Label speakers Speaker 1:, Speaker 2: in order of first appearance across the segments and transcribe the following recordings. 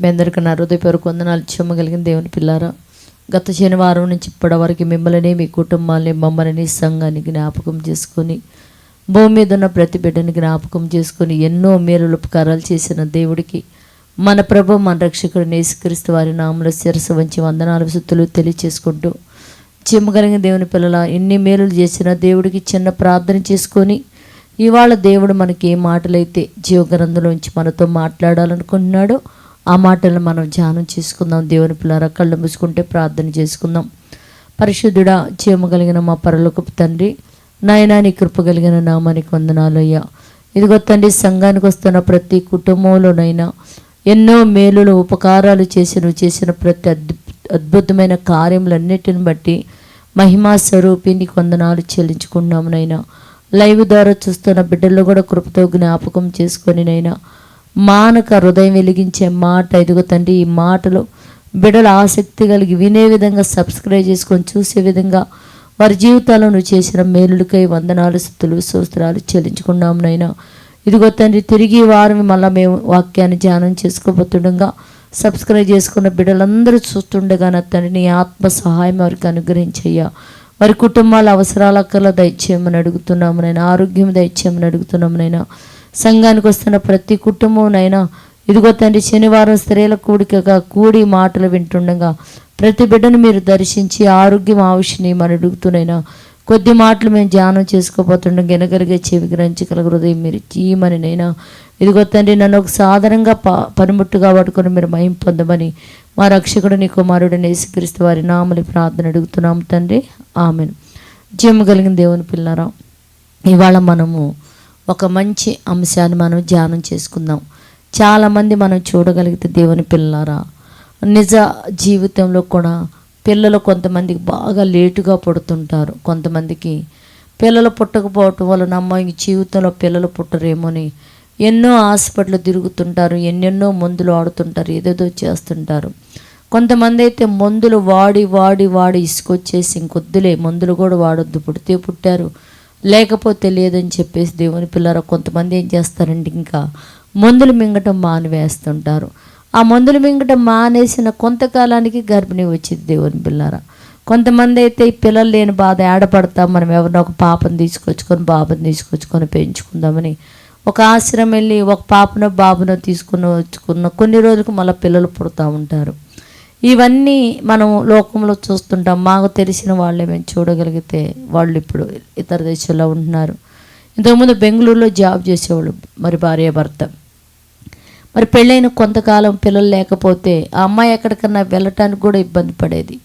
Speaker 1: మీ అందరికీ నా హృదయపూర్వక వందనాలు చెమ్మగలిగిన దేవుని పిల్లారా. గత శనివారం నుంచి ఇప్పటివరకు మిమ్మల్ని మీ కుటుంబాన్ని మమ్మల్ని సంఘాన్ని జ్ఞాపకం చేసుకొని భూమి మీద ఉన్న ప్రతి బిడ్డని జ్ఞాపకం చేసుకొని ఎన్నో మేలులు ఉపకారాలు చేసిన దేవుడికి మన ప్రభు మన రక్షకుడు నేసుక్రీస్తు వారి నామల శిరస్సు వంచి వందనాలు సుత్తులు తెలియచేసుకుంటూ చెమ్మగలిగిన దేవుని పిల్లల ఎన్ని మేలులు చేసినా దేవుడికి చిన్న ప్రార్థన చేసుకొని ఇవాళ దేవుడు మనకి ఏ మాటలైతే జీవగ్రంథంలోంచి మనతో మాట్లాడాలనుకుంటున్నాడో ఆ మాటలు మనం ధ్యానం చేసుకుందాం. దేవుని పిల్లల కళ్ళు మూసుకుంటే ప్రార్థన చేసుకుందాం. పరిశుద్ధుడా కలిగిన మా పరలోకపు తండ్రి నాయనా నీ కృప కలిగిన నామానికి వందనాలు అయ్యా. ఇదిగో తండ్రి సంఘానికి వస్తున్న ప్రతి కుటుంబంలోనైనా ఎన్నో మేలులు ఉపకారాలు చేసి నువ్వు చేసిన ప్రతి అద్భుతమైన కార్యములన్నిటిని బట్టి మహిమా స్వరూపిని కొందనాలు చెల్లించుకున్నామునైనా నైనా లైవ్ ద్వారా చూస్తున్న బిడ్డల్లో కూడా కృపతో జ్ఞాపకం చేసుకొని నైనా మానక హృదయం వెలిగించే మాట ఇదిగో తండ్రి ఈ మాటలు బిడల ఆసక్తి కలిగి వినే విధంగా సబ్స్క్రైబ్ చేసుకొని చూసే విధంగా వారి జీవితాల్లో నువ్వు చేసిన మేలులకై వందనాలు స్థుతులు సూత్రాలు చెల్లించుకున్నాం నైనా ఇదిగో తండ్రి తిరిగి వారం మళ్ళీ మేము వాక్యాన్ని ధ్యానం చేసుకోబోతుండగా సబ్స్క్రైబ్ చేసుకున్న బిడ్డలందరూ చూస్తుండగా నా తండ్రి నీ ఆత్మ సహాయం వారికి అనుగ్రహించయ్యా. వారి కుటుంబాల అవసరాల కల్లా దయచేయమని అడుగుతున్నాము నైనా ఆరోగ్యం దయచేయమని అడుగుతున్నాము నైనా సంఘానికి వస్తున్న ప్రతి కుటుంబంనైనా ఇదిగో తండ్రి శనివారం స్త్రీల కూడికగా కూడి మాటలు వింటుండగా ప్రతి బిడ్డను మీరు దర్శించి ఆరోగ్యం ఆవిషిని మరి అడుగుతున్నైనా కొద్ది మాటలు మేము ధ్యానం చేసుకోబోతుండగా వినగలిగే చెవి గ్రహించగల హృదయం మీరు చీయమని నైనా ఇదిగో తండ్రి నన్ను ఒక సాధారణంగా ప పనిముట్టుగా పట్టుకొని మీరు మహిం పొందమని మా రక్షకుడు నీ కుమారుడు నేసుక్రీస్తు వారి నామలి ప్రార్థన అడుగుతున్నాం తండ్రి. ఆమెను. జీవము కలిగిన దేవుని పిల్లరా ఇవాళ మనము ఒక మంచి అంశాన్ని మనం ధ్యానం చేసుకుందాం. చాలామంది మనం చూడగలిగితే దేవుని పిల్లరా నిజ జీవితంలో కూడా పిల్లలు కొంతమందికి బాగా లేటుగా పుడుతుంటారు. కొంతమందికి పిల్లలు పుట్టకపోవటం వలన అమ్మ ఇంక జీవితంలో పిల్లలు పుట్టరేమోని ఎన్నో హాస్పిటల్ తిరుగుతుంటారు ఎన్నెన్నో మందులు ఆడుతుంటారు ఏదేదో చేస్తుంటారు. కొంతమంది అయితే మందులు వాడి వాడి వాడి ఇసుకొచ్చేసి ఇంకొద్దులే మందులు కూడా వాడొద్దు పుడితే పుట్టారు. లేకపోతే లేదని చెప్పేసి దేవుని పిల్లర కొంతమంది ఏం చేస్తారంటే ఇంకా? మందులు మింగటం మానివేస్తుంటారు. ఆ మందులు మింగటం మానేసిన కొంతకాలానికి గర్భిణి వచ్చింది దేవుని పిల్లర. కొంతమంది అయితే ఈ పిల్లలు లేని బాధ ఏడపడతాం మనం ఎవరినో ఒక పాపను తీసుకొచ్చుకొని బాబుని తీసుకొచ్చుకొని పెంచుకుందామని. ఒక ఆశ్రమం వెళ్ళి ఒక పాపనో బాబునో తీసుకుని వచ్చుకున్న కొన్ని రోజులకు మళ్ళీ పిల్లలు పుడతా ఉంటారు. ఇవన్నీ మనం లోకంలో చూస్తుంటాం. మాకు తెలిసిన వాళ్ళే మేము చూడగలిగితే వాళ్ళు ఇప్పుడు ఇతర దేశాల్లో ఉంటున్నారు. ఇంతకుముందు బెంగళూరులో జాబ్ చేసేవాళ్ళు మరి భార్య భర్త. మరి పెళ్ళైన కొంతకాలం పిల్లలు లేకపోతే ఆ అమ్మాయి ఎక్కడికన్నా వెళ్ళటానికి కూడా ఇబ్బంది పడేది.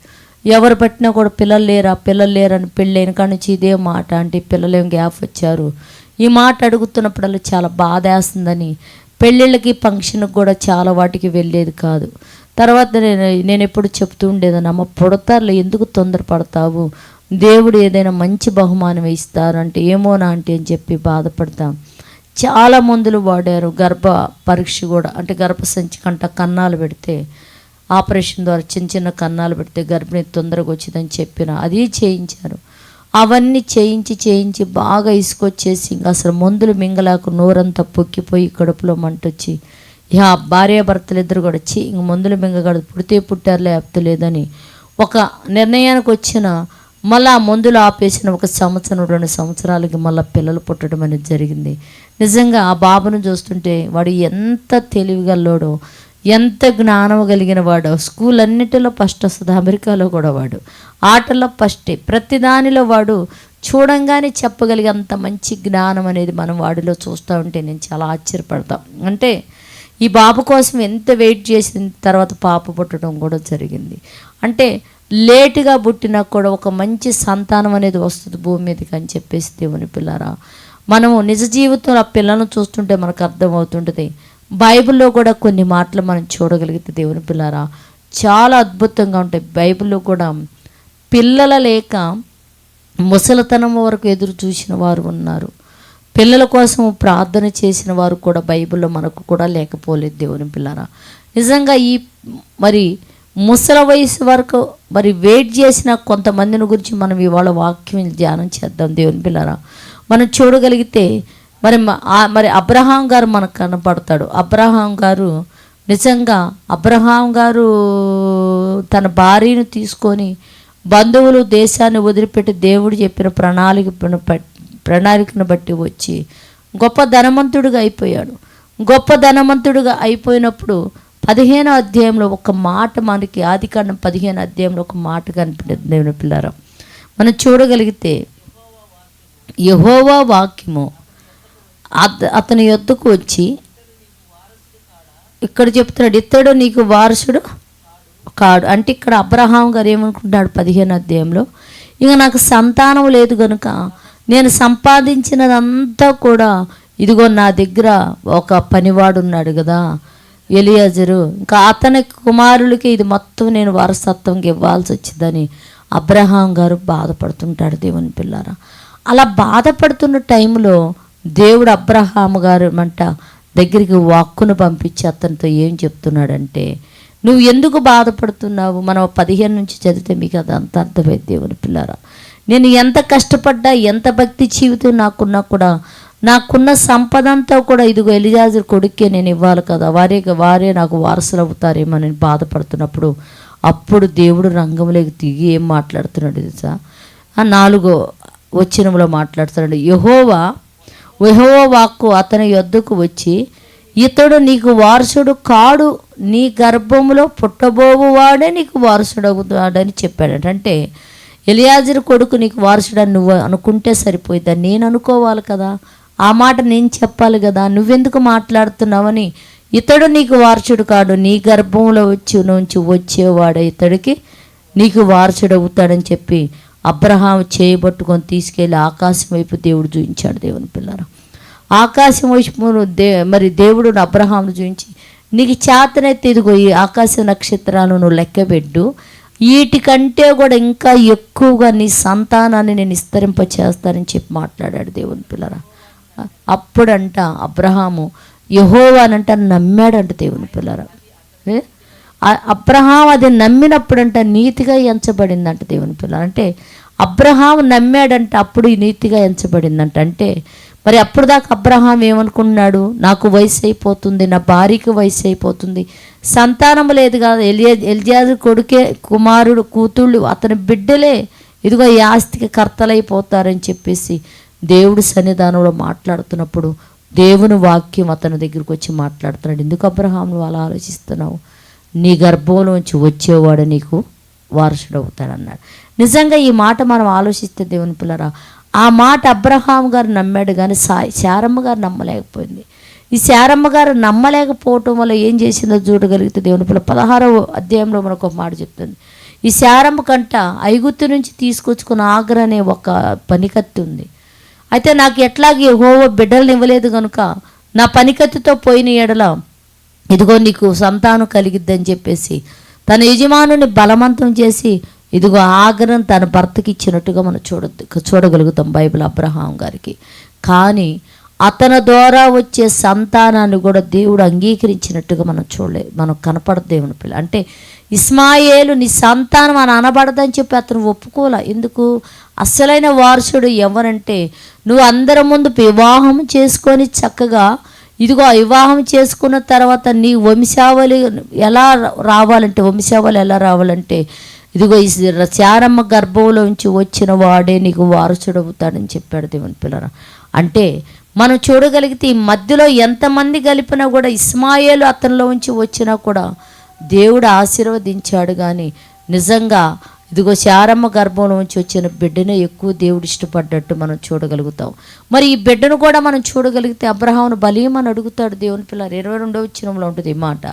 Speaker 1: ఎవరు పట్టినా కూడా పిల్లలు లేరా పిల్లలు లేరని పెళ్ళైన కాడ నుంచి ఇదే మాట. అంటే పిల్లలేం గ్యాప్ వచ్చారు? ఈ మాట అడుగుతున్నప్పుడల్లా చాలా బాధ వేస్తుందని పెళ్ళిళ్ళకి ఫంక్షన్కి కూడా చాలా వాటికి వెళ్ళేది కాదు. తర్వాత నేను నేను ఎప్పుడు చెప్తూ ఉండేదన్నమ్మ అమ్మ ఎందుకు తొందరపడతావు? దేవుడు ఏదైనా మంచి బహుమానం ఇస్తారంటే ఏమోనా అంటే అని చెప్పి బాధపడతాం. చాలా మందులు వాడారు. గర్భ పరీక్ష కూడా అంటే గర్భసంచి కంట కన్నాలు పెడితే ఆపరేషన్ ద్వారా చిన్న చిన్న కన్నాలు పెడితే గర్భిణి తొందరగా వచ్చిందని చెప్పిన అది చేయించారు. అవన్నీ చేయించి చేయించి బాగా ఇసుకొచ్చేసి ఇంకా అసలు మందులు మింగలేక నోరంతా పొక్కిపోయి కడుపులో మంటొచ్చి ఇక భార్యాభర్తలు ఇద్దరు కూడా వచ్చి ఇంక మందులు మింగగలదు పుడితే పుట్టారు లేకపోతే లేదని ఒక నిర్ణయానికి వచ్చిన మళ్ళీ ఆ మందులు ఆపేసిన ఒక సంవత్సరం రెండు సంవత్సరాలకి మళ్ళీ పిల్లలు పుట్టడం అనేది జరిగింది. నిజంగా ఆ బాబును చూస్తుంటే వాడు ఎంత తెలివిగల్లోడో ఎంత జ్ఞానం కలిగిన వాడు స్కూల్ అన్నిటిలో ఫస్ట్ వస్తుంది అమెరికాలో కూడా వాడు. ఆటల్లో ఫస్టే ప్రతి దానిలో వాడు చూడంగానే చెప్పగలిగే అంత మంచి జ్ఞానం అనేది మనం వాడిలో చూస్తూ ఉంటే నేను చాలా ఆశ్చర్యపడతాం. అంటే ఈ బాబు కోసం ఎంత వెయిట్ చేసిన తర్వాత పాప పుట్టడం కూడా జరిగింది. అంటే లేటుగా పుట్టినా కూడా ఒక మంచి సంతానం అనేది వస్తుంది భూమి మీదకి అని చెప్పేసి దేవుని పిల్లరా. మనము నిజ జీవితంలో ఆ పిల్లలను చూస్తుంటే మనకు అర్థమవుతుంటుంది. బైబిల్లో కూడా కొన్ని మాటలు మనం చూడగలిగితే దేవుని పిల్లరా చాలా అద్భుతంగా ఉంటాయి. బైబిల్లో కూడా పిల్లల లేక ముసలితనం వరకు ఎదురు చూసిన వారు ఉన్నారు. పిల్లల కోసం ప్రార్థన చేసిన వారు కూడా బైబిల్లో మనకు కూడా లేకపోలేదు దేవుని పిల్లరా. నిజంగా ఈ మరి ముసల వయసు వరకు మరి వెయిట్ చేసిన కొంతమందిని గురించి మనం ఇవాళ వాక్యం ధ్యానం చేద్దాం దేవుని పిల్లరా. మనం చూడగలిగితే మరి మ- మరి అబ్రహాం గారు మనకు కనపడతాడు. అబ్రహాం గారు నిజంగా అబ్రహాం గారు తన భార్యను తీసుకొని బంధువులు దేశాన్ని వదిలిపెట్టి దేవుడు చెప్పిన ప్రణాళిక ప్రణాళికను బట్టి వచ్చి గొప్ప ధనవంతుడుగా అయిపోయాడు. గొప్ప ధనవంతుడుగా అయిపోయినప్పుడు పదిహేను అధ్యాయంలో ఒక మాట మనకి ఆదికాండం పదిహేను అధ్యాయంలో ఒక మాట కనిపించింది దేవుని పిల్లరా. మనం చూడగలిగితే యహోవా వాక్యము అత- అతని యొద్దకు వచ్చి ఇక్కడ చెప్తున్నాడు ఇతడు నీకు వారసుడు కాడు. అంటే ఇక్కడ అబ్రహాం గారు ఏమనుకుంటున్నాడు పదిహేను అధ్యాయంలో? ఇక నాకు సంతానం లేదు కనుక నేను సంపాదించినదంతా కూడా ఇదిగో నా దగ్గర ఒక పనివాడు ఉన్నాడు కదా ఎలియాజరు. ఇంకా అతని కుమారులకి ఇది మొత్తం నేను వారసత్వంకి ఇవ్వాల్సి వచ్చిందని అబ్రహాం గారు బాధపడుతుంటాడు దేవుని పిల్లారా. అలా బాధపడుతున్న టైంలో దేవుడు అబ్రహాం గారు మంట దగ్గరికి వాక్కును పంపించి అతనితో ఏం చెప్తున్నాడంటే నువ్వు ఎందుకు బాధపడుతున్నావు? మనం పదిహేను నుంచి చదివితే మీకు అదంతా అర్థమైంది దేవుని పిల్లారా. నేను ఎంత కష్టపడ్డా ఎంత భక్తి జీవితం నాకున్నా కూడా నాకున్న సంపద అంతా కూడా ఇదిగో ఎలిజాజర్ కొడుకే నేను ఇవ్వాలి కదా వారే వారే నాకు వారసులు అవుతారేమో అని బాధపడుతున్నప్పుడు అప్పుడు దేవుడు రంగంలోకి దిగి ఏం మాట్లాడుతున్నాడు తెలుసా? ఆ నాలుగో వచ్చినంలో మాట్లాడుతున్నాడు యహోవా యహోవా వాక్కు అతని యొద్దకు వచ్చి ఇతడు నీకు వారసుడు కాడు నీ గర్భంలో పుట్టబోవు వాడే నీకు వారసుడవుతాడని చెప్పాడట. అంటే ఎలియాజరు కొడుకు నీకు వారసుడని నువ్వు అనుకుంటే సరిపోయిద్దా? నేను అనుకోవాలి కదా. ఆ మాట నేను చెప్పాలి కదా. నువ్వెందుకు మాట్లాడుతున్నావని? ఇతడు నీకు వారసుడు కాడు. నీ గర్భంలో వచ్చి నుంచి వచ్చేవాడు ఇతడికి నీకు వారసుడు అవుతాడని చెప్పి అబ్రహాం చేయబట్టుకొని తీసుకెళ్ళి ఆకాశం వైపు దేవుడు చూపించాడు దేవుని పిల్లలు ఆకాశం వైపు దే మరి దేవుడు అబ్రహాంను చూపించి నీకు చేతనైతే ఇదిగో ఈ ఆకాశ నక్షత్రాలను నువ్వు లెక్కబెట్టు. వీటికంటే కూడా ఇంకా ఎక్కువగా నీ సంతానాన్ని నేను విస్తరింప చేస్తానని చెప్పి మాట్లాడాడు దేవుని పిల్లరా. అప్పుడంట అబ్రహాము యహోవానంట నమ్మాడంట దేవుని పిల్లరా. ఏ? అబ్రహాం అది నమ్మినప్పుడంట నీతిగా ఎంచబడిందంట దేవుని పిల్లలు అంటే అబ్రహాం నమ్మాడంట అప్పుడు ఈ నీతిగా ఎంచబడిందంట. అంటే మరి అప్పుడు దాకా అబ్రహాం ఏమనుకున్నాడు? నాకు వయసు అయిపోతుంది నా భార్యకి వయసు అయిపోతుంది సంతానం లేదు కాదు. ఎలియా ఎలియాజు కొడుకే కుమారుడు కూతుళ్ళు అతని బిడ్డలే. ఇదిగో ఈ ఆస్తికి కర్తలైపోతారని చెప్పేసి దేవుడు సన్నిధానంలో మాట్లాడుతున్నప్పుడు దేవుని వాక్యం అతని దగ్గరికి వచ్చి మాట్లాడుతున్నాడు. ఎందుకు అబ్రహాం నువ్వు అలా ఆలోచిస్తున్నావు? నీ గర్భంలోంచి వచ్చేవాడు నీకు వారసుడు అవుతాడన్నాడు నిజంగా ఈ మాట మనం ఆలోచిస్తే దేవుని పిల్లరా ఆ మాట అబ్రహాం గారు నమ్మాడు కానీ సా శారమ్మ గారు నమ్మలేకపోయింది. ఈ శారమ్మ గారు నమ్మలేకపోవటం వల్ల ఏం చేసిందో చూడగలిగితే దేవుని పిల్ల పదహారవ అధ్యాయంలో మనకు ఒక మాట చెప్తుంది. ఈ శారమ్మ కంట ఐగుత్తు నుంచి తీసుకొచ్చుకున్న ఆగ్ర అనే ఒక పనికత్తి ఉంది. అయితే నాకు ఎట్లాగే హోవో బిడ్డలను ఇవ్వలేదు కనుక నా పనికత్తితో పోయిన ఎడల ఇదిగో నీకు సంతానం కలిగిద్దని చెప్పేసి తన యజమానుని బలవంతం చేసి ఇదిగో ఆగ్రహం తన భర్తకి ఇచ్చినట్టుగా మనం చూడ చూడగలుగుతాం బైబిల్ అబ్రహాం గారికి. కానీ అతని ద్వారా వచ్చే సంతానాన్ని కూడా దేవుడు అంగీకరించినట్టుగా మనం చూడలే. మనం కనపడదు దేవుని పిల్ల. అంటే ఇస్మాయేలు నీ సంతానం అని అనబడదని చెప్పి అతను ఒప్పుకోలే. ఎందుకు? అసలైన వారసుడు ఎవరంటే నువ్వు అందరి ముందు వివాహం చేసుకొని చక్కగా ఇదిగో వివాహం చేసుకున్న తర్వాత నీ వంశావళి ఎలా రావాలంటే వంశావళి ఎలా రావాలంటే ఇదిగో ఈ శారమ్మ గర్భంలోంచి వచ్చిన వాడే నీకు వారసుడు అవుతాడని చెప్పాడు దేవుని పిల్లర. అంటే మనం చూడగలిగితే ఈ మధ్యలో ఎంతమంది కలిపినా కూడా ఇస్మాయేలు అతనిలో ఉంచి వచ్చినా కూడా దేవుడు ఆశీర్వదించాడు కానీ నిజంగా ఇదిగో శారమ్మ గర్భంలో నుంచి వచ్చిన బిడ్డనే ఎక్కువ దేవుడు ఇష్టపడ్డట్టు మనం చూడగలుగుతాం. మరి ఈ బిడ్డను కూడా మనం చూడగలిగితే అబ్రహామును బలీయమని అడుగుతాడు దేవుని పిల్లలు ఇరవై రెండవ వచ్చినంలో ఉంటుంది ఈ మాట.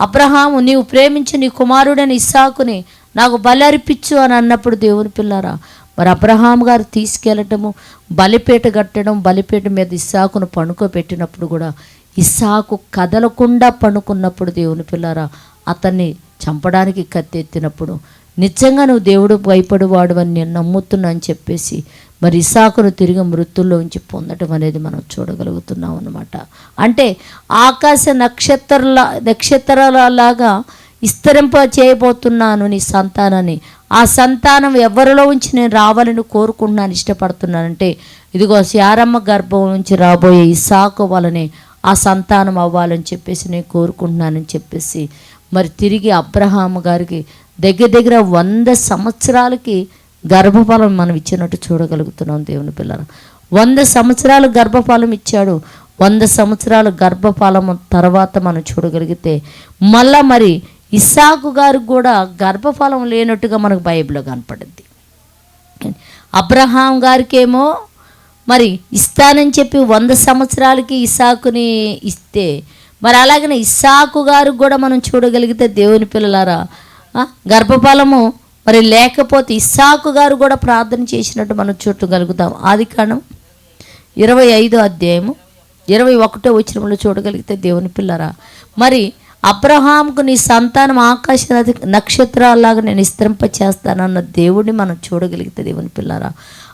Speaker 1: అబ్రహాము నీవు ప్రేమించి నీ కుమారుడని ఇస్సాకుని నాకు బలి అర్పించు అని అన్నప్పుడు దేవుని పిల్లారా మరి అబ్రహాం గారు తీసుకెళ్ళటము బలిపేట కట్టడం బలిపేట మీద ఇస్సాకును పండుకోబెట్టినప్పుడు కూడా ఇస్సాకు కదలకుండా పండుకున్నప్పుడు దేవుని పిల్లారా అతన్ని చంపడానికి కత్తెత్తినప్పుడు నిజంగా నువ్వు దేవుడు భయపడేవాడు అని నేను నమ్ముతున్నా అని చెప్పేసి మరి ఇసాకును తిరిగి మృతుల్లో ఉంచి పొందటం అనేది మనం చూడగలుగుతున్నాం అన్నమాట. అంటే ఆకాశ నక్షత్రాల నక్షత్రాలలాగా విస్తరింప చేయబోతున్నాను నీ సంతానాన్ని. ఆ సంతానం ఎవరిలో ఉంచి నేను రావాలని కోరుకుంటున్నాను ఇష్టపడుతున్నానంటే ఇదిగో శారమ్మ గర్భం నుంచి రాబోయే ఇసాకు వలనే ఆ సంతానం అవ్వాలని చెప్పేసి నేను కోరుకుంటున్నానని చెప్పేసి మరి తిరిగి అబ్రహాం గారికి దగ్గర దగ్గర వంద సంవత్సరాలకి గర్భఫలం మనం ఇచ్చినట్టు చూడగలుగుతున్నాం దేవుని పిల్లలు. వంద సంవత్సరాలు గర్భఫలం ఇచ్చాడు. వంద సంవత్సరాలు గర్భఫలం తర్వాత మనం చూడగలిగితే మళ్ళా మరి ఇస్సాకు గారికి కూడా గర్భఫలం లేనట్టుగా మనకు బైబిల్లో కనపడింది. అబ్రహాం గారికేమో మరి ఇస్తానని చెప్పి వంద సంవత్సరాలకి ఇసాకుని ఇస్తే మరి అలాగనే ఇస్సాకు గారు కూడా మనం చూడగలిగితే దేవుని పిల్లలారా గర్భఫలము మరి లేకపోతే ఇస్సాకు గారు కూడా ప్రార్థన చేసినట్టు మనం చూడగలుగుతాం. ఆది కాండం ఇరవై ఐదో అధ్యాయము ఇరవై ఒకటో వచ్చినంలో చూడగలిగితే దేవుని పిల్లరా మరి అబ్రహాంకు నీ సంతానం ఆకాశ నది- నక్షత్రాల్లాగా నేను విస్తరింప చేస్తానన్న దేవుడిని మనం చూడగలిగితే దేవుని పిల్లరా.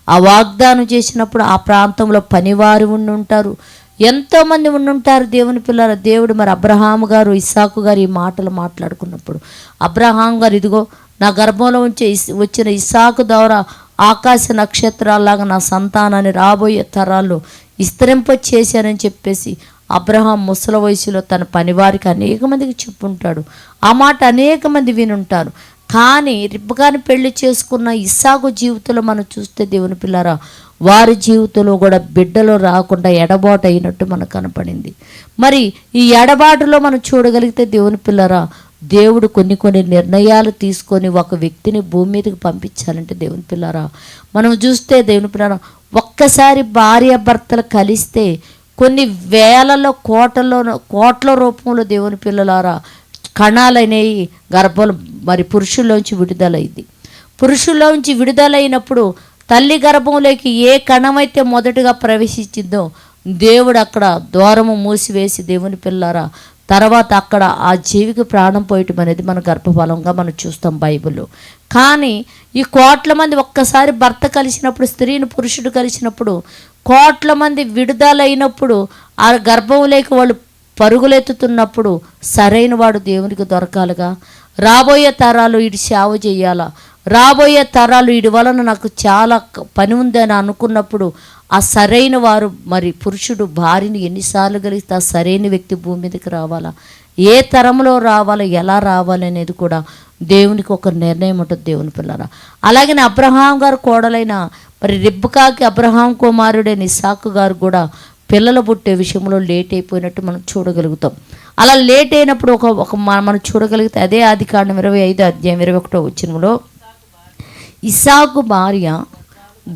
Speaker 1: ఆ వాగ్దానం చేసినప్పుడు ఆ ప్రాంతంలో పనివారు ఉండి ఉంటారు. ఎంతోమంది ఉండుంటారు దేవుని పిల్లల దేవుడు మరి అబ్రహాం గారు ఇస్సాకు గారు ఈ మాటలు మాట్లాడుకున్నప్పుడు అబ్రహాం గారు ఇదిగో నా గర్భంలో ఉంచే ఇస్- వచ్చిన ఇస్సాకు ద్వారా ఆకాశ నక్షత్రాల్లాగా నా సంతానాన్ని రాబోయే తరాల్లో విస్తరింప చేశానని చెప్పేసి అబ్రహాం ముసల వయసులో తన పనివారికి అనేక మందికి చెప్పుంటాడు. ఆ మాట అనేక మంది వినుంటారు. కానీ రిబ్బకాని పెళ్ళి చేసుకున్న ఇస్సాకు జీవితంలో మనం చూస్తే దేవుని పిల్లరా వారి జీవితంలో కూడా బిడ్డలు రాకుండా ఎడబాటు అయినట్టు మనకు కనపడింది. మరి ఈ ఎడబాటులో మనం చూడగలిగితే దేవుని పిల్లరా దేవుడు కొన్ని కొన్ని నిర్ణయాలు తీసుకొని ఒక వ్యక్తిని భూమి మీదకి పంపించాలంటే దేవుని పిల్లరా. మనం చూస్తే దేవుని పిల్లరా ఒక్కసారి భార్య భర్తలు కలిస్తే కొన్ని వేలలో కోటలో కోట్ల రూపంలో దేవుని పిల్లలారా కణాలనేవి గర్భలు మరి పురుషుల్లోంచి విడుదలైంది. పురుషుల్లోంచి విడుదలైనప్పుడు తల్లి గర్భంలోకి ఏ కణమైతే మొదటగా ప్రవేశించిందో దేవుడు అక్కడ ద్వారము మూసివేసి దేవుని పిల్లారా తర్వాత అక్కడ ఆ జీవికి ప్రాణం పోయటం అనేది మన గర్భఫలంగా మనం చూస్తాం బైబిల్లో. కానీ ఈ కోట్ల మంది ఒక్కసారి భర్త కలిసినప్పుడు స్త్రీని పురుషుడు కలిసినప్పుడు కోట్ల మంది విడుదలైనప్పుడు ఆ గర్భంలోకి వాళ్ళు పరుగులెత్తుతున్నప్పుడు సరైన వాడు దేవునికి దొరకాలిగా? రాబోయే తరాలు ఇటు సేవ చేయాలా? రాబోయే తరాలు వీడి వలన నాకు చాలా పని ఉందని అనుకున్నప్పుడు ఆ సరైన వారు మరి పురుషుడు భార్యను ఎన్నిసార్లు కలిగితే ఆ సరైన వ్యక్తి భూమి మీదకి రావాలా? ఏ తరంలో రావాలో ఎలా రావాలి అనేది కూడా దేవునికి ఒక నిర్ణయం ఉంటుంది దేవుని పిల్లరా. అలాగే అబ్రహాం గారు కోడలైన మరి రిబ్బకాకి అబ్రహాం కుమారుడైన ఇసాకు గారు కూడా పిల్లలు పుట్టే విషయంలో లేట్ అయిపోయినట్టు మనం చూడగలుగుతాం. అలా లేట్ అయినప్పుడు ఒక ఒక మనం చూడగలిగితే అదే ఆది కాండం ఇరవై ఐదు అధ్యాయం ఇరవై ఒకటో వచ్చినంలో ఇసాకు భార్య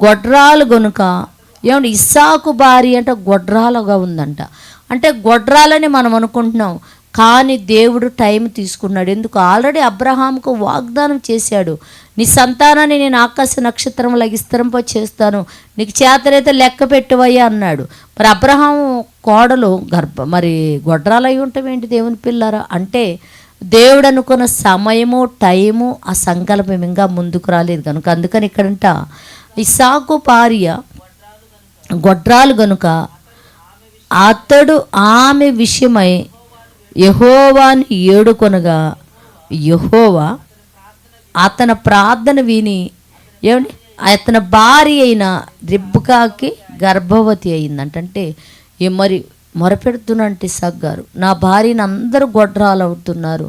Speaker 1: గొడ్రాలు గనుక ఏమంటే ఇస్సాకు భార్య అంటే గొడ్రాలుగా ఉందంట. అంటే గొడ్రాలని మనం అనుకుంటున్నాం కానీ దేవుడు టైం తీసుకున్నాడు. ఎందుకు? ఆల్రెడీ అబ్రహాంకు వాగ్దానం చేశాడు. నీ సంతానాన్ని నేను ఆకాశ నక్షత్రం విస్తరింప చేస్తాను. నీకు చేతనైతే లెక్క పెట్టువయ్యా అన్నాడు. మరి అబ్రహాం కోడలు గర్భ మరి గొడ్రాలు అయి ఉంటాం ఏంటి దేవుని పిల్లరా? అంటే దేవుడు అనుకున్న సమయము టైము ఆ సంకల్పం ఇంకా ముందుకు రాలేదు కనుక. అందుకని ఇక్కడంట ఇసాకు భార్య గొడ్రాలు గనుక అతడు ఆమె విషయమై యహోవాని ఏడుకొనగా యహోవా అతని ప్రార్థన విని ఏమండి? అతని భార్య అయిన రిబ్బకాకి గర్భవతి అయిందంటే. ఏ మరి మొరపెడుతున్నంటి సగ్గారు నా భార్యని అందరూ గొడ్రాలు అవుతున్నారు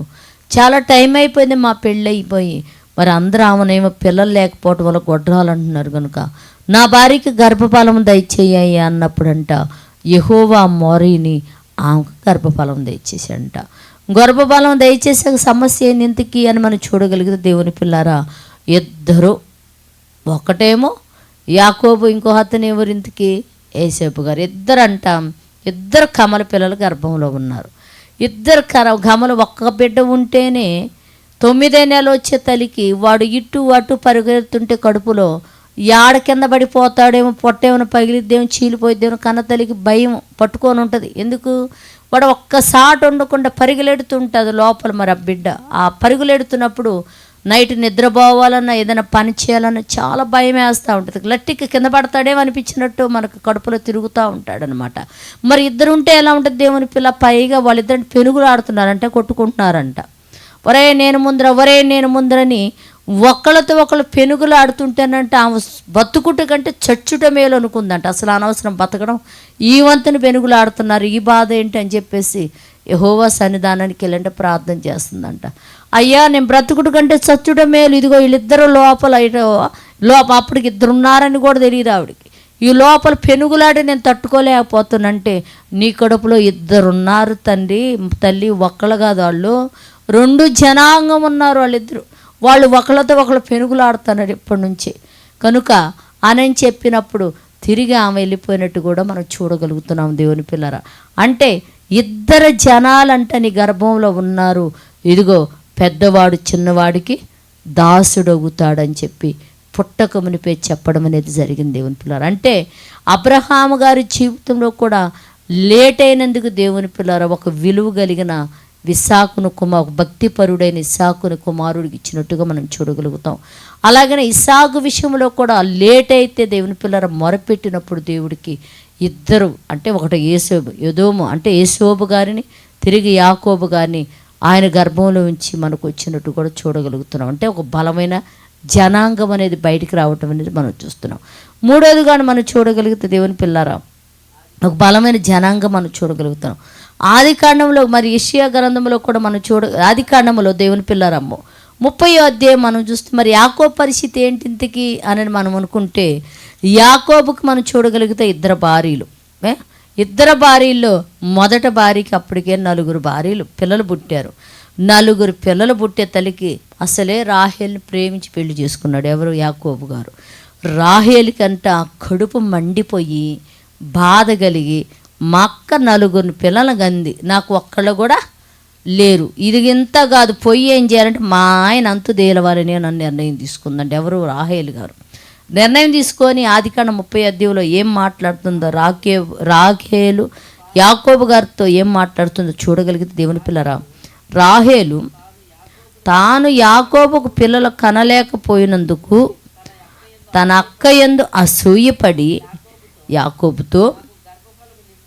Speaker 1: చాలా టైం అయిపోయింది మా పెళ్ళి అయిపోయి. మరి అందరూ ఆమెనేమో పిల్లలు లేకపోవటం వల్ల గొడ్రాలు అంటున్నారు కనుక నా భార్యకి గర్భఫలం దయచేయి అన్నప్పుడంట యహోవా మోరీని ఆమెకు గర్భఫలం దయచేసంట గర్భఫలం దయచేసాక సమస్య ఏంది ఇంతకీ అని మనం చూడగలిగితే దేవుని పిల్లారా ఇద్దరు ఒకటేమో యాకోబు ఇంకో అతను ఎవరు ఇంతకి? ఏసేపు గారు. ఇద్దరు అంటాం ఇద్దరు కమల పిల్లలు గర్భంలో ఉన్నారు. ఇద్దరు కర గమలు ఒక్క బిడ్డ ఉంటేనే తొమ్మిదే నెల వచ్చే తల్లికి వాడు ఇటు అటు పరిగెడుతుంటే కడుపులో యాడ కింద పడిపోతాడేమో పొట్టేమో పగిలిద్దేమో చీలిపోయిద్దేమో కన్న తల్లికి భయం పట్టుకొని ఉంటుంది. ఎందుకు? వాడు ఒక్కసారి ఉండకుండా పరిగెలెడుతుంటుంది లోపల మరి ఆ బిడ్డ. ఆ పరుగులెడుతున్నప్పుడు నైట్ నిద్రపోవాలన్నా ఏదైనా పని చేయాలన్నా చాలా భయం వేస్తూ ఉంటుంది. లట్టికి కింద పడతాడేమో అనిపించినట్టు మనకు కడుపులో తిరుగుతూ ఉంటాడనమాట. మరి ఇద్దరు ఉంటే ఎలా ఉంటుంది దేవుని పిల్ల? పైగా వాళ్ళిద్దరిని పెనుగులు ఆడుతున్నారంట కొట్టుకుంటున్నారంట. ఒరే నేను ముందర ఒరే నేను ముందరని ఒకళ్ళతో ఒకళ్ళు పెనుగులు ఆడుతుంటేనంటే ఆమె బతుకుట కంటే చచ్చుట మేలు అనుకుందంట. అసలు అనవసరం బతకడం. ఈ వంతుని పెనుగులాడుతున్నారు ఈ బాధ ఏంటి అని చెప్పేసి యహోవా సన్నిధానానికి వెళ్ళంటే ప్రార్థన చేస్తుందంట. అయ్యా నేను బ్రతుకుడు కంటే చచ్చుట మేలు. ఇదిగో వీళ్ళిద్దరు లోపల లోప అప్పటికి ఇద్దరు ఉన్నారని కూడా తెలియదు ఆవిడకి. ఈ లోపల పెనుగులాడి నేను తట్టుకోలేకపోతున్నానంటే నీ కడుపులో ఇద్దరున్నారు తండ్రి తల్లి ఒక్కళ్ళు కాదు వాళ్ళు. రెండు జనాంగం ఉన్నారు వాళ్ళిద్దరు. వాళ్ళు ఒకళ్ళతో ఒకళ్ళు పెనుగులాడుతున్నారు ఇప్పటి నుంచి. కనుక అని చెప్పినప్పుడు తిరిగి ఆమె వెళ్ళిపోయినట్టు కూడా మనం చూడగలుగుతున్నాం దేవుని పిల్లరా. అంటే ఇద్దరు జనాలంటే నీ గర్భంలో ఉన్నారు. ఇదిగో పెద్దవాడు చిన్నవాడికి దాసుడవుతాడని చెప్పి పుట్టక మునిపే చెప్పడం అనేది జరిగింది దేవుని పిల్లలు అంటే అబ్రహాము గారి జీవితంలో కూడా లేట్ అయినందుకు దేవుని పిల్లలు ఒక విలువ కలిగిన విశాఖను కుమార్ భక్తిపరుడైన ఇసాకుని కుమారుడికి ఇచ్చినట్టుగా మనం చూడగలుగుతాం. అలాగనే ఇసాకు విషయంలో కూడా లేట్ అయితే దేవుని పిల్లర మొరపెట్టినప్పుడు దేవుడికి ఇద్దరు అంటే ఒకటి ఏసోబు యదోము అంటే ఏసోబు గారిని తిరిగి యాకోబు గారిని ఆయన గర్భంలో ఉంచి మనకు వచ్చినట్టు కూడా చూడగలుగుతున్నాం. అంటే ఒక బలమైన జనాంగం అనేది బయటికి రావటం అనేది మనం చూస్తున్నాం. మూడోదిగా మనం చూడగలిగితే దేవుని పిల్లారా ఒక బలమైన జనాంగం మనం చూడగలుగుతున్నాం. ఆది కాండంలో మరి ఏషియా గ్రంథంలో కూడా మనం చూడ ఆది కాండంలో దేవుని పిల్లరమ్మ. ముప్పై అధ్యాయం మనం చూస్తే మరి యాకోబు పరిస్థితి ఏంటింతకి అని మనం అనుకుంటే యాకోబుకి మనం చూడగలిగితే ఇద్దరు భార్యలు. ఇద్దరు భార్యల్లో మొదట భార్యకి అప్పటికే నలుగురు భార్యలు పిల్లలు పుట్టారు. నలుగురు పిల్లలు పుట్టే తల్లికి అసలే రాహేల్ని ప్రేమించి పెళ్ళి చేసుకున్నాడు ఎవరు? యాకోబు గారు. రాహేలికంట కడుపు మండిపోయి బాధ కలిగి మా అక్క నలుగురు పిల్లల గంది నాకు ఒక్కళ్ళు కూడా లేరు. ఇది ఇంత కాదు పొయ్యి ఏం చేయాలంటే మా ఆయన అంతు దేలవాలని నన్ను నిర్ణయం తీసుకుందండి. ఎవరు? రాహేలు గారు. నిర్ణయం తీసుకొని ఆదికాండ ముప్పై అధ్యాయంలో ఏం మాట్లాడుతుందో రాకే రాఖేలు యాకోబు గారితో ఏం మాట్లాడుతుందో చూడగలిగితే దేవుని పిల్లరా. రాహేలు తాను యాకోబుకు పిల్లలు కనలేకపోయినందుకు తన అక్క ఎందు అసూయపడి యాకోబుతో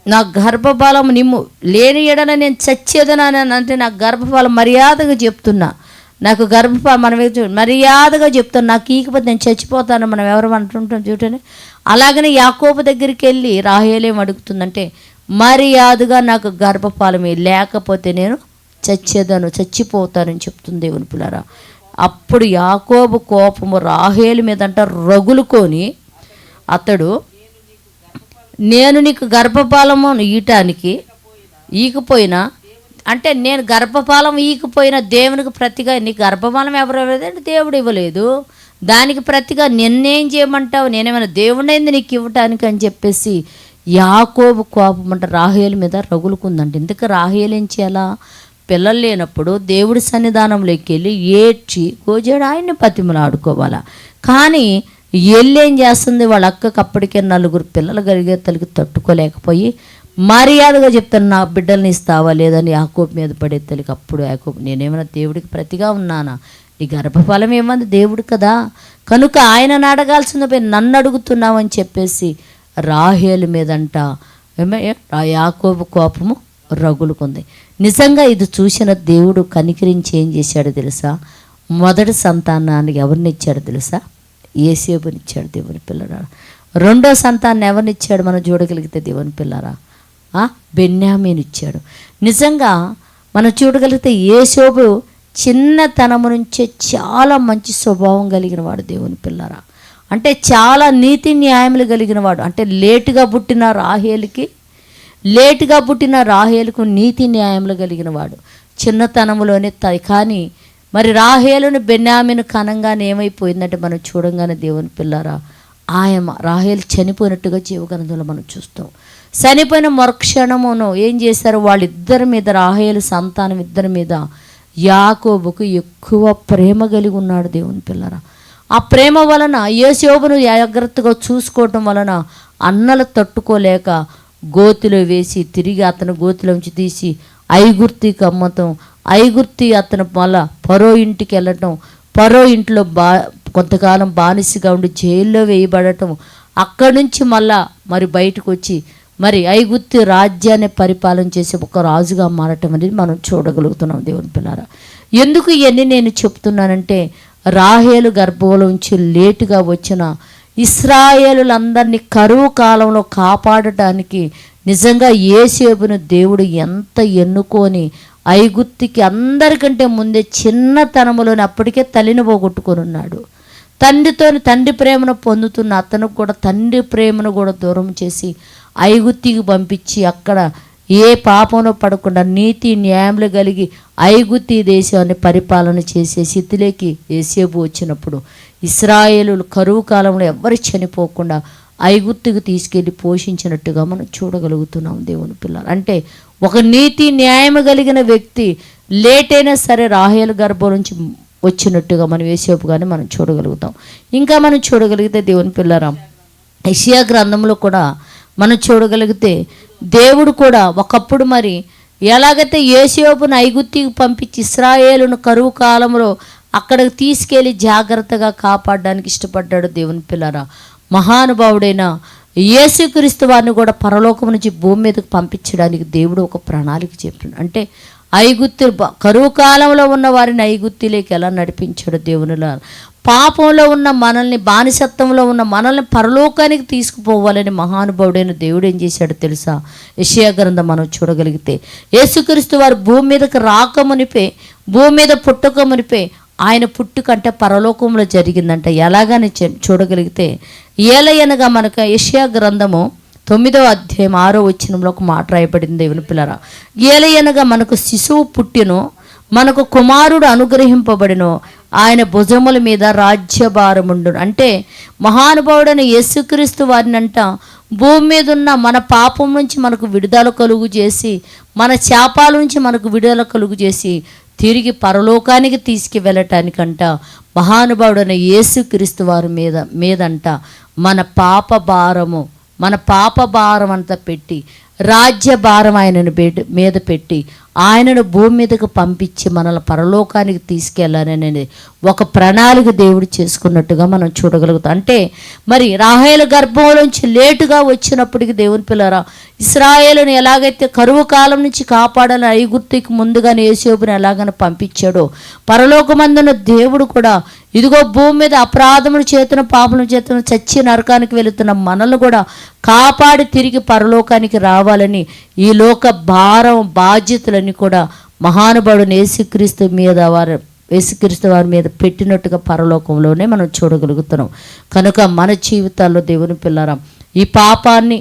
Speaker 1: నా గర్భఫలం నిమ్ము లేని ఎడన నేను చచ్చేదనని అంటే నా గర్భఫలం మర్యాదగా చెప్తున్నా. నాకు గర్భఫలం మనం మర్యాదగా చెప్తాను నాకు ఈకపోతే నేను చచ్చిపోతాను మనం ఎవరు అంటుంటాం చూడండి. అలాగనే యాకోబు దగ్గరికి వెళ్ళి రాహేలేం అడుగుతుందంటే మర్యాదగా నాకు గర్భఫలమే లేకపోతే నేను చచ్చేదాను చచ్చిపోతానని చెప్తుంది దేవుని పిల్లరా. అప్పుడు యాకోబు కోపము రాహేలు మీదంట రగులుకొని అతడు నేను నీకు గర్భఫలము ఈయటానికి ఈకపోయినా అంటే నేను గర్భఫలం ఈకపోయిన దేవునికి ప్రతిగా నీకు గర్భఫలం ఎవరు ఇవ్వలేదంటే దేవుడు ఇవ్వలేదు. దానికి ప్రతిగా నిన్నేం చేయమంటావు? నేనేమైనా దేవుడైంది నీకు ఇవ్వటానికి అని చెప్పేసి యాకోబు కోపం అంటే రాహేలు మీద రగులుకుందంట. ఎందుకు రాహేలు ఏం చేయాలా? పిల్లలు లేనప్పుడు దేవుడి సన్నిధానంలోకి వెళ్ళి ఏడ్చి గోజేడు ఆయన్ని పతిమలాడుకోవాలా కానీ ఎల్లు ఏం చేస్తుంది? వాళ్ళ అక్కకి అప్పటికే నలుగురు పిల్లలు కలిగే తల్లికి తట్టుకోలేకపోయి మర్యాదగా చెప్తాను నా బిడ్డల్ని ఇస్తావా లేదని యాకోబు మీద పడే తల్లికి అప్పుడు యాకోబు నేనేమైనా దేవుడికి ప్రతిగా ఉన్నానా? నీ గర్భఫలం ఏమంది? దేవుడు కదా. కనుక ఆయనను అడగాల్సింది పోయి నన్ను అడుగుతున్నావని చెప్పేసి రాహేలు మీదంట ఆ యాకోబు కోపము రగులుకుంది. నిజంగా ఇది చూసిన దేవుడు కనికరించి ఏం చేశాడు తెలుసా? మొదటి సంతానానికి ఎవరినిచ్చాడు తెలుసా? ఏసేపునిచ్చాడు దేవుని పిల్లరా. రెండో సంతానాన్ని ఎవరినిచ్చాడు మనం చూడగలిగితే దేవుని పిల్లరా? బెన్యామీన్ ఇచ్చాడు నిజంగా మనం చూడగలిగితే ఏసోబు చిన్నతనము నుంచే చాలా మంచి స్వభావం కలిగిన వాడు దేవుని పిల్లరా. అంటే చాలా నీతి న్యాయములు కలిగిన వాడు అంటే లేటుగా పుట్టిన రాహేలికి లేటుగా పుట్టిన రాహేలుకు నీతి న్యాయములు కలిగిన వాడు చిన్నతనములోనే త కానీ మరి రాహేలును బెన్యామిను కనంగానే ఏమైపోయిందంటే మనం చూడంగానే దేవుని పిల్లారా ఆయన రాహేలు చనిపోయినట్టుగా జీవగ్రంథంలో మనం చూస్తాం. చనిపోయిన మరుక్షణమును ఏం చేశారు? వాళ్ళిద్దరి మీద రాహేలు సంతానం ఇద్దరి మీద యాకోబుకు ఎక్కువ ప్రేమ కలిగి ఉన్నాడు దేవుని పిల్లరా. ఆ ప్రేమ వలన యేసోబును జాగ్రత్తగా చూసుకోవటం వలన అన్నలు తట్టుకోలేక గోతిలో వేసి తిరిగి అతను గోతిలోంచి తీసి ఐగుర్తికి అమ్మటం ఐగుర్తి అతను మళ్ళా పరో ఇంటికి వెళ్ళటం పరో ఇంట్లో బా కొంతకాలం బానిసగా ఉండి జైల్లో వేయబడటం అక్కడి నుంచి మళ్ళా మరి బయటకు వచ్చి మరి ఐగుర్తి రాజ్యాన్ని పరిపాలన చేసే ఒక రాజుగా మారటం అనేది మనం చూడగలుగుతున్నాం దేవుని పిల్లారా. ఎందుకు ఇవన్నీ నేను చెప్తున్నానంటే రాహేలు గర్భంలోంచి లేటుగా వచ్చిన ఇస్రాయేలులందరినీ కరువు కాలంలో కాపాడటానికి నిజంగా ఏసేపును దేవుడు ఎంత ఎన్నుకొని ఐగుత్తికి అందరికంటే ముందే చిన్నతనములోని అప్పటికే తల్లిని పోగొట్టుకొని ఉన్నాడు. తండ్రితో తండ్రి ప్రేమను పొందుతున్న అతను కూడా తండ్రి ప్రేమను కూడా దూరం చేసి ఐగుత్తికి పంపించి అక్కడ ఏ పాపంలో పడకుండా నీతి న్యాయములు కలిగి ఐగుత్తి దేశాన్ని పరిపాలన చేసే స్థితిలోకి ఏసేపు వచ్చినప్పుడు ఇస్రాయేలు కరువు కాలంలో ఎవరు చనిపోకుండా ఐగుత్తుకు తీసుకెళ్ళి పోషించినట్టుగా మనం చూడగలుగుతున్నాం దేవుని పిల్లలు. అంటే ఒక నీతి న్యాయం కలిగిన వ్యక్తి లేట్ అయినా సరే రాహేలు గర్భం నుంచి వచ్చినట్టుగా మనం వేసేపు కానీ మనం చూడగలుగుతాం. ఇంకా మనం చూడగలిగితే దేవుని పిల్లరాం ఐషియా గ్రంథంలో కూడా మనం చూడగలిగితే దేవుడు కూడా ఒకప్పుడు మరి ఎలాగైతే ఏసేపును ఐగుత్తికి పంపించి ఇస్రాయేలును కరువు కాలంలో అక్కడికి తీసుకెళ్ళి జాగ్రత్తగా కాపాడడానికి ఇష్టపడ్డాడు దేవుని పిల్లరా. మహానుభావుడైన యేసుక్రీస్తు వారిని కూడా పరలోకం నుంచి భూమి మీదకి పంపించడానికి దేవుడు ఒక ప్రణాళిక చెప్పాడు అంటే ఐగుత్తి కరువు కాలంలో ఉన్న వారిని ఐగుత్తిలోకి ఎలా నడిపించాడు దేవునిలా పాపంలో ఉన్న మనల్ని బానిసత్వంలో ఉన్న మనల్ని పరలోకానికి తీసుకుపోవాలని మహానుభావుడైన దేవుడు ఏం చేశాడు తెలుసా? యెషయా గ్రంథం మనం చూడగలిగితే యేసుక్రీస్తు వారు భూమి మీదకి రాకమునిపే భూమి మీద పుట్టకమునిపే ఆయన పుట్టుకంటే పరలోకంలో జరిగిందంట. ఎలాగని చె- చూడగలిగితే ఏలయనగా మనకు యెషయా గ్రంథము తొమ్మిదవ అధ్యాయం ఆరో వచ్చినంలో ఒక మాట రాయబడింది దేవుని పిల్లరా. ఏలయనగా మనకు శిశువు పుట్టిను మనకు కుమారుడు అనుగ్రహింపబడిను ఆయన భుజముల మీద రాజ్యభారముండును. అంటే మహానుభావుడైన యేసుక్రీస్తు వారినంట భూమి మీద ఉన్న మన పాపం నుంచి మనకు విడుదల కలుగు చేసి మన శాపాల నుంచి మనకు విడుదల కలుగు చేసి తిరిగి పరలోకానికి తీసుకువెళ్ళటానికంట మహానుభావుడైన యేసుక్రీస్తు వారి మీద మీదంట మన పాప భారము. మన పాప భారం అంతా పెట్టి రాజ్య భారం ఆయనను బెడ్- మీద పెట్టి ఆయనను భూమి మీదకు పంపించి మనల్ని పరలోకానికి తీసుకెళ్ళాలని ఒక ప్రణాళిక దేవుడు చేసుకున్నట్టుగా మనం చూడగలుగుతాం. అంటే మరి రాహేల గర్భంలోంచి లేటుగా వచ్చినప్పటికీ దేవుని పిల్లరా ఇస్రాయేలుని ఎలాగైతే కరువు కాలం నుంచి కాపాడాలని ఐగుర్తికి ముందుగానే యేసేపుని ఎలాగని పంపించాడో పరలోకమందున దేవుడు కూడా ఇదిగో భూమి మీద అపరాధముల చేతన పాపముల చేతన చచ్చి నరకానికి వెళుతున్న మనల్ని కూడా కాపాడి తిరిగి పరలోకానికి రావాలని ఈ లోక భారం బాధ్యతలన్నీ కూడా మహానుభావుడు యేసుక్రీస్తు మీద వారు యేసుక్రీస్తు వారి మీద పెట్టినట్టుగా పరలోకంలోనే మనం చూడగలుగుతున్నాం. కనుక మన జీవితాల్లో దేవుని పిల్లరం ఈ పాపాన్ని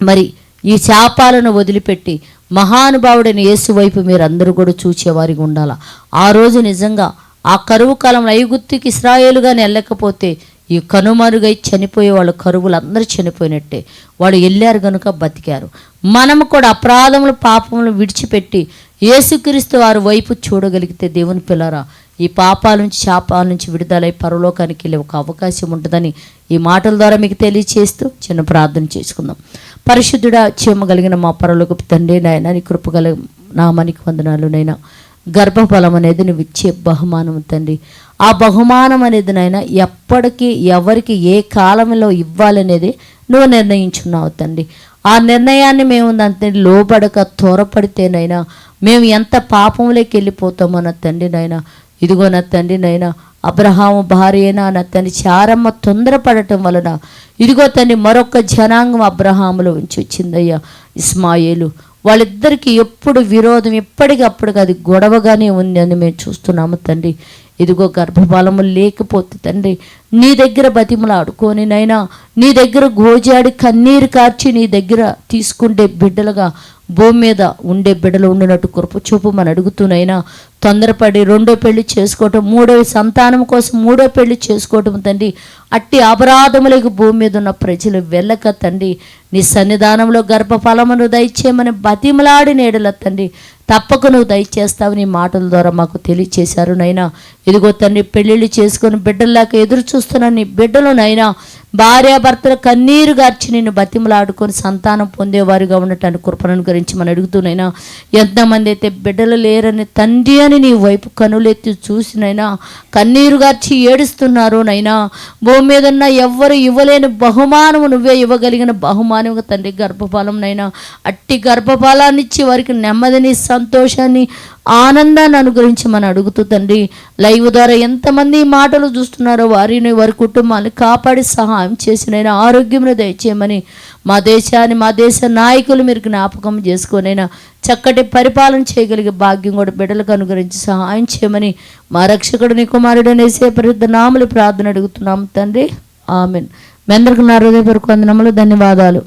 Speaker 1: మరి ఈ శాపాలను వదిలిపెట్టి మహానుభావుడైన యేసు వైపు మీరు అందరూ కూడా చూచేవారికి ఉండాల? ఆ రోజు నిజంగా ఆ కరువు కాలంలో ఐగుత్తుకి ఇస్రాయేలుగా వెళ్ళకపోతే ఈ కనుమరుగై చనిపోయే వాళ్ళు కరువులు అందరూ చనిపోయినట్టే. వాళ్ళు వెళ్ళారు కనుక బతికారు. మనము కూడా అపరాధములు పాపములు విడిచిపెట్టి యేసుక్రీస్తు వారి వైపు చూడగలిగితే దేవుని పిల్లరా ఈ పాపాల నుంచి శాపాల నుంచి విడుదలై పరలోకానికి వెళ్ళే ఒక అవకాశం ఉంటుందని ఈ మాటల ద్వారా మీకు తెలియచేస్తూ చిన్న ప్రార్థన చేసుకుందాం. పరిశుద్ధుడా చేయమగలిగిన మా పరలోకపు తండ్రి నాయన నీ కృపగల నామానికి వందనాలు నైనా గర్భఫలం అనేది నువ్వు ఇచ్చే బహుమానం తండ్రి. ఆ బహుమానం అనేది నాయన ఎప్పటికీ ఎవరికి ఏ కాలంలో ఇవ్వాలనేది నువ్వు నిర్ణయించున్నావు తండ్రి. ఆ నిర్ణయాన్ని మేము అంతే లోబడక త్వరపడితేనైనా మేము ఎంత పాపంలోకి వెళ్ళిపోతామో నా తండ్రి నాయన. ఇదిగో నా తండ్రి నాయన అబ్రహాము భార్య అయినా నా తండ్రి చారమ్మ తొందరపడటం వలన ఇదిగో తండ్రి మరొక జనాంగం అబ్రహాములో ఉంచి వచ్చిందయ్యా ఇస్మాయేలు. వాళ్ళిద్దరికీ ఎప్పుడు విరోధం ఎప్పటికప్పుడు అది గొడవగానే ఉంది అని మేము చూస్తున్నాము తండ్రి. ఇదిగో గర్భఫలము లేకపోతే తండ్రి నీ దగ్గర బతిమలాడుకొని నైనా నీ దగ్గర గోజాడి కన్నీరు కార్చి నీ దగ్గర తీసుకుంటే బిడ్డలుగా భూమి మీద ఉండే బిడ్డలు ఉండినట్టు కృప చూపమని అడుగుతూనైనా తొందరపడి రెండో పెళ్ళి చేసుకోవటం మూడో సంతానం కోసం మూడో పెళ్ళి చేసుకోవటం తండ్రి అట్టి అపరాధములకు భూమి మీద ఉన్న ప్రజలు వెళ్ళక తండ్రి నీ సన్నిధానంలో గర్భఫలమును దయచేయమని బతిమలాడి నేడల తండ్రి తప్పక నువ్వు దయచేస్తావు నీ మాటల ద్వారా మాకు తెలియచేశారు నైనా ఇదిగో తండ్రి పెళ్ళిళ్ళు చేసుకొని బిడ్డల్లాగా ఎదురు చూస్తున్న నీ బిడ్డలు నైనా భార్యాభర్తల కన్నీరు గార్చి నిన్ను బతిమలాడుకొని సంతానం పొందేవారుగా ఉండటానికి కృపణను గురించి మనం అడుగుతూనైనా ఎంతమంది అయితే బిడ్డలు లేరని తండ్రి అని నీ వైపు కనులెత్తి చూసినైనా కన్నీరు గార్చి ఏడుస్తున్నారు నైనా భూమి మీద ఉన్న ఎవ్వరు ఇవ్వలేని బహుమానము నువ్వే ఇవ్వగలిగిన బహుమానము తండ్రి గర్భఫలం నైనా అట్టి గర్భఫలాన్నిచ్చి వారికి నెమ్మదిని సంతోషాన్ని ఆనందాన్ని అనుగ్రహించమని అడుగుతూ తండ్రి లైవ్ ద్వారా ఎంతమంది మాటలు చూస్తున్నారో వారిని వారి కుటుంబాన్ని కాపాడి సహాయం చేసినైనా ఆరోగ్యమును దయచేయమని మా దేశాన్ని మా దేశ నాయకులు మీరు జ్ఞాపకం చేసుకునైనా చక్కటి పరిపాలన చేయగలిగే భాగ్యం కూడా బిడ్డలకు అనుగ్రహించి సహాయం చేయమని మా రక్షకుడు నీ కుమారుడు నేసే పరిశుద్ధ ప్రార్థన అడుగుతున్నాం తండ్రి. ఆమెన్. మీ నా హృదయపూర్వక వందనములు ధన్యవాదాలు.